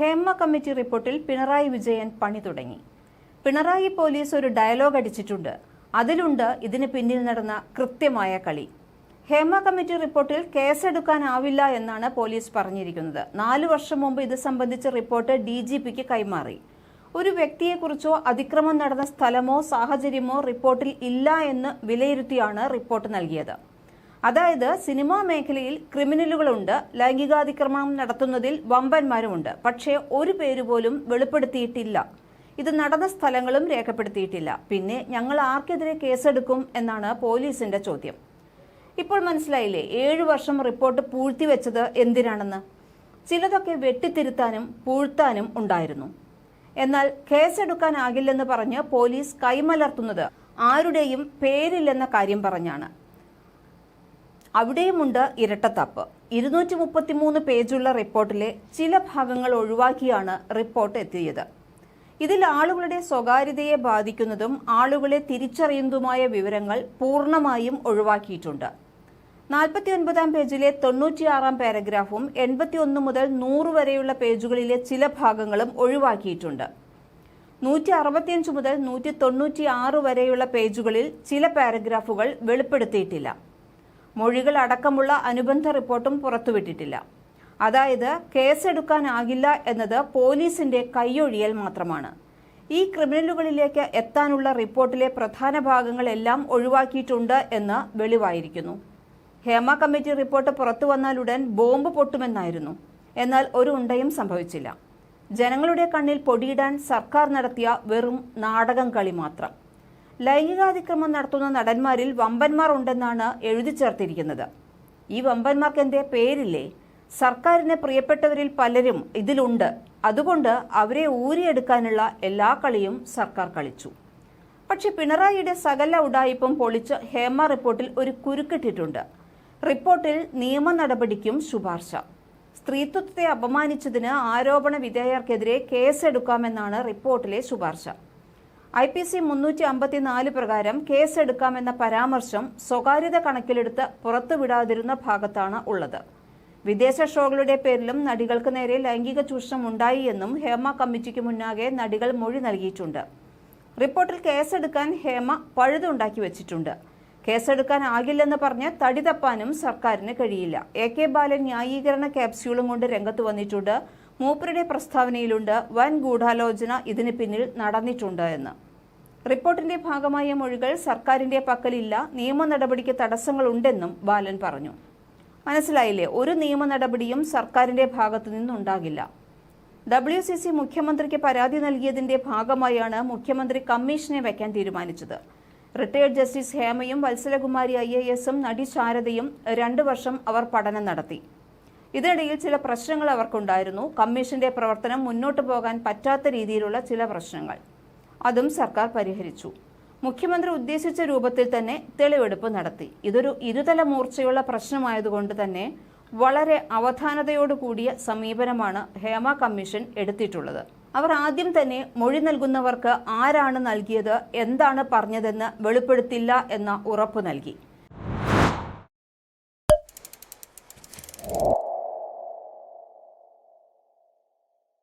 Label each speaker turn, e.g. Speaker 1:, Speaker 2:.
Speaker 1: Hema committee റിപ്പോർട്ടിൽ പിണറായി വിജയൻ പണി തുടങ്ങി. പിണറായി പോലീസ് ഒരു ഡയലോഗ് അടിച്ചിട്ടുണ്ട്. അതിലുണ്ട് ഇതിന് പിന്നിൽ നടന്ന കൃത്യമായ കളി. ഹേമ കമ്മിറ്റി റിപ്പോർട്ടിൽ കേസെടുക്കാനാവില്ല എന്നാണ് പോലീസ് പറഞ്ഞിരിക്കുന്നത്. നാലു വർഷം മുമ്പ് ഇത് സംബന്ധിച്ച റിപ്പോർട്ട് ഡി ജി പിക്ക് കൈമാറി. ഒരു വ്യക്തിയെക്കുറിച്ചോ അതിക്രമം നടന്ന സ്ഥലമോ സാഹചര്യമോ റിപ്പോർട്ടിൽ ഇല്ല എന്ന് വിലയിരുത്തിയാണ് റിപ്പോർട്ട് നൽകിയത്. അതായത് സിനിമാ മേഖലയിൽ ക്രിമിനലുകളുണ്ട് ലൈംഗികാതിക്രമണം നടത്തുന്നതിൽ വമ്പന്മാരുമുണ്ട്. പക്ഷേ ഒരു പേര് പോലും വെളിപ്പെടുത്തിയിട്ടില്ല. ഇത് നടന്ന സ്ഥലങ്ങളും രേഖപ്പെടുത്തിയിട്ടില്ല. പിന്നെ ഞങ്ങൾ ആർക്കെതിരെ കേസെടുക്കും എന്നാണ് പോലീസിന്റെ ചോദ്യം. ഇപ്പോൾ മനസ്സിലായില്ലേ ഏഴു വർഷം റിപ്പോർട്ട് പൂഴ്ത്തിവെച്ചത് എന്തിനാണെന്ന്? ചിലതൊക്കെ വെട്ടിത്തിരുത്താനും പൂഴ്ത്താനും ഉണ്ടായിരുന്നു. എന്നാൽ കേസെടുക്കാനാകില്ലെന്ന് പറഞ്ഞ് പോലീസ് കൈമലർത്തുന്നത് ആരുടെയും പേരില്ലെന്ന കാര്യം പറഞ്ഞാണ്. അവിടെയുമുണ്ട് ഇരട്ടത്തപ്പ്. ഇരുന്നൂറ്റി മുപ്പത്തിമൂന്ന് പേജുള്ള റിപ്പോർട്ടിലെ ചില ഭാഗങ്ങൾ ഒഴിവാക്കിയാണ് റിപ്പോർട്ട് എത്തിയത്. ഇതിൽ ആളുകളുടെ സ്വകാര്യതയെ ബാധിക്കുന്നതും ആളുകളെ തിരിച്ചറിയുന്നതുമായ വിവരങ്ങൾ പൂർണമായും ഒഴിവാക്കിയിട്ടുണ്ട്. നാൽപ്പത്തി ഒൻപതാം പേജിലെ തൊണ്ണൂറ്റിയാറാം പാരഗ്രാഫും എൺപത്തിയൊന്ന് മുതൽ നൂറ് വരെയുള്ള പേജുകളിലെ ചില ഭാഗങ്ങളും ഒഴിവാക്കിയിട്ടുണ്ട്. നൂറ്റി അറുപത്തിയഞ്ച് മുതൽ നൂറ്റി തൊണ്ണൂറ്റി ആറ് വരെയുള്ള പേജുകളിൽ ചില പാരഗ്രാഫുകൾ വെളിപ്പെടുത്തിയിട്ടില്ല. മൊഴികൾ അടക്കമുള്ള അനുബന്ധ റിപ്പോർട്ടും പുറത്തുവിട്ടിട്ടില്ല. അതായത് കേസെടുക്കാനാകില്ല എന്നത് പോലീസിന്റെ കൈയൊഴിയൽ മാത്രമാണ്. ഈ ക്രിമിനലുകളിലേക്ക് എത്താനുള്ള റിപ്പോർട്ടിലെ പ്രധാന ഭാഗങ്ങളെല്ലാം ഒഴിവാക്കിയിട്ടുണ്ട് എന്ന് വെളിവായിരിക്കുന്നു. ഹേമ കമ്മിറ്റി റിപ്പോർട്ട് പുറത്തു വന്നാലുടൻ ബോംബ് പൊട്ടുമെന്നായിരുന്നു. എന്നാൽ ഒരു ഉണ്ടയും സംഭവിച്ചില്ല. ജനങ്ങളുടെ കണ്ണിൽ പൊടിയിടാൻ സർക്കാർ നടത്തിയ വെറും നാടകം കളി മാത്രം. ലൈംഗികാതിക്രമം നടത്തുന്ന നടന്മാരിൽ വമ്പന്മാർ ഉണ്ടെന്നാണ് എഴുതി ചേർത്തിരിക്കുന്നത്. ഈ വമ്പന്മാർക്ക് എന്തേ പേരില്ലേ? സർക്കാരിന് പ്രിയപ്പെട്ടവരിൽ പലരും ഇതിലുണ്ട്. അതുകൊണ്ട് അവരെ ഊരിയെടുക്കാനുള്ള എല്ലാ കളിയും സർക്കാർ കളിച്ചു. പക്ഷേ പിണറായിയുടെ സകല ഉടായിപ്പും പൊളിച്ച് ഹേമ റിപ്പോർട്ടിൽ ഒരു കുരുക്കിട്ടിട്ടുണ്ട്. റിപ്പോർട്ടിൽ നിയമ നടപടിക്കും ശുപാർശ. സ്ത്രീത്വത്തെ അപമാനിച്ചതിന് ആരോപണ വിധേയർക്കെതിരെ കേസെടുക്കാമെന്നാണ് റിപ്പോർട്ടിലെ ശുപാർശ. ഐ പി സി മുന്നൂറ്റി അമ്പത്തിനാല് പ്രകാരം കേസെടുക്കാമെന്ന പരാമർശം സ്വകാര്യത കണക്കിലെടുത്ത് പുറത്തുവിടാതിരുന്ന ഭാഗത്താണ് ഉള്ളത്. വിദേശ ഷോകളുടെ പേരിലും നടികൾക്ക് നേരെ ലൈംഗിക ചൂഷണം ഉണ്ടായി എന്നും ഹേമ കമ്മിറ്റിക്ക് മുന്നാകെ നടികൾ മൊഴി നൽകിയിട്ടുണ്ട്. റിപ്പോർട്ടിൽ കേസെടുക്കാൻ ഹേമ പഴുതുണ്ടാക്കി വെച്ചിട്ടുണ്ട്. കേസെടുക്കാനാകില്ലെന്ന് പറഞ്ഞ് തടി തപ്പാനും സർക്കാരിന് കഴിയില്ല. എ കെ ബാലൻ ന്യായീകരണ ക്യാപ്സ്യൂളും കൊണ്ട് രംഗത്ത് വന്നിട്ടുണ്ട്. മൂപ്പരുടെ പ്രസ്താവനയിലുണ്ട് വൻ ഗൂഢാലോചന ഇതിന് പിന്നിൽ നടന്നിട്ടുണ്ട് എന്ന്. റിപ്പോർട്ടിന്റെ ഭാഗമായ മൊഴികൾ സർക്കാരിന്റെ പക്കലില്ല നിയമ നടപടിക്ക് തടസ്സങ്ങളുണ്ടെന്നും ബാലൻ പറഞ്ഞു. മനസ്സിലായില്ലേ? ഒരു നിയമ നടപടിയും സർക്കാരിന്റെ ഭാഗത്തു നിന്നുണ്ടാകില്ല. ഡബ്ല്യു സി സി മുഖ്യമന്ത്രിക്ക് പരാതി നൽകിയതിന്റെ ഭാഗമായാണ് മുഖ്യമന്ത്രി കമ്മീഷനെ വയ്ക്കാൻ തീരുമാനിച്ചത്. റിട്ടയർഡ് ജസ്റ്റിസ് ഹേമയും വത്സലകുമാരി ഐ എ എസും നടി ശാരദയും രണ്ടു വർഷം അവർ പഠനം നടത്തി. ഇതിനിടയിൽ ചില പ്രശ്നങ്ങൾ അവർക്കുണ്ടായിരുന്നു. കമ്മീഷന്റെ പ്രവർത്തനം മുന്നോട്ട് പോകാൻ പറ്റാത്ത രീതിയിലുള്ള ചില പ്രശ്നങ്ങൾ. അതും സർക്കാർ പരിഹരിച്ചു. മുഖ്യമന്ത്രി ഉദ്ദേശിച്ച രൂപത്തിൽ തന്നെ തെളിവെടുപ്പ് നടത്തി. ഇതൊരു ഇരുതല മൂർച്ചയുള്ള പ്രശ്നമായതുകൊണ്ട് തന്നെ വളരെ അവധാനതയോടുകൂടിയ സമീപനമാണ് ഹേമ കമ്മീഷൻ എടുത്തിട്ടുള്ളത്. അവർ ആദ്യം തന്നെ മൊഴി നൽകുന്നവർക്ക് ആരാണ് നൽകിയത് എന്താണ് പറഞ്ഞതെന്ന് വെളിപ്പെടുത്തില്ല എന്ന ഉറപ്പ് നൽകി.